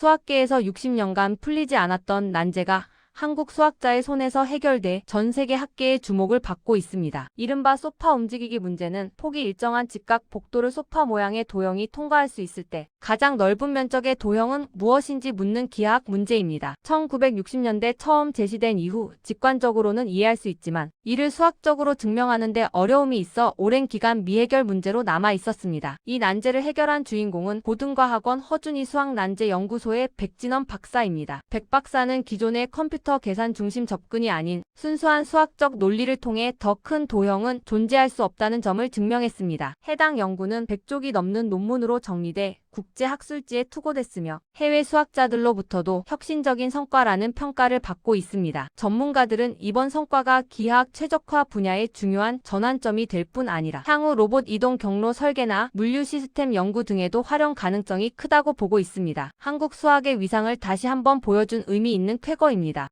수학계에서 60년간 풀리지 않았던 난제가 한국 수학자의 손에서 해결돼 전 세계 학계의 주목을 받고 있습니다. 이른바 소파 움직이기 문제는 폭이 일정한 직각 복도를 소파 모양의 도형이 통과할 수 있을 때 가장 넓은 면적의 도형은 무엇인지 묻는 기하학 문제입니다. 1960년대 처음 제시된 이후 직관적으로는 이해할 수 있지만 이를 수학적으로 증명하는데 어려움이 있어 오랜 기간 미해결 문제로 남아 있었습니다. 이 난제를 해결한 주인공은 고등과학원 허준이 수학난제 연구소의 백진원 박사입니다. 백 박사는 기존의 컴퓨터 계산 중심 접근이 아닌 순수한 수학적 논리를 통해 더 큰 도형은 존재할 수 없다는 점을 증명했습니다. 해당 연구는 100쪽이 넘는 논문으로 정리돼 국제 학술지에 투고됐으며 해외 수학자들로부터도 혁신적인 성과라는 평가를 받고 있습니다. 전문가들은 이번 성과가 기하학 최적화 분야의 중요한 전환점이 될 뿐 아니라 향후 로봇 이동 경로 설계나 물류 시스템 연구 등에도 활용 가능성이 크다고 보고 있습니다. 한국 수학의 위상을 다시 한번 보여준 의미 있는 쾌거입니다.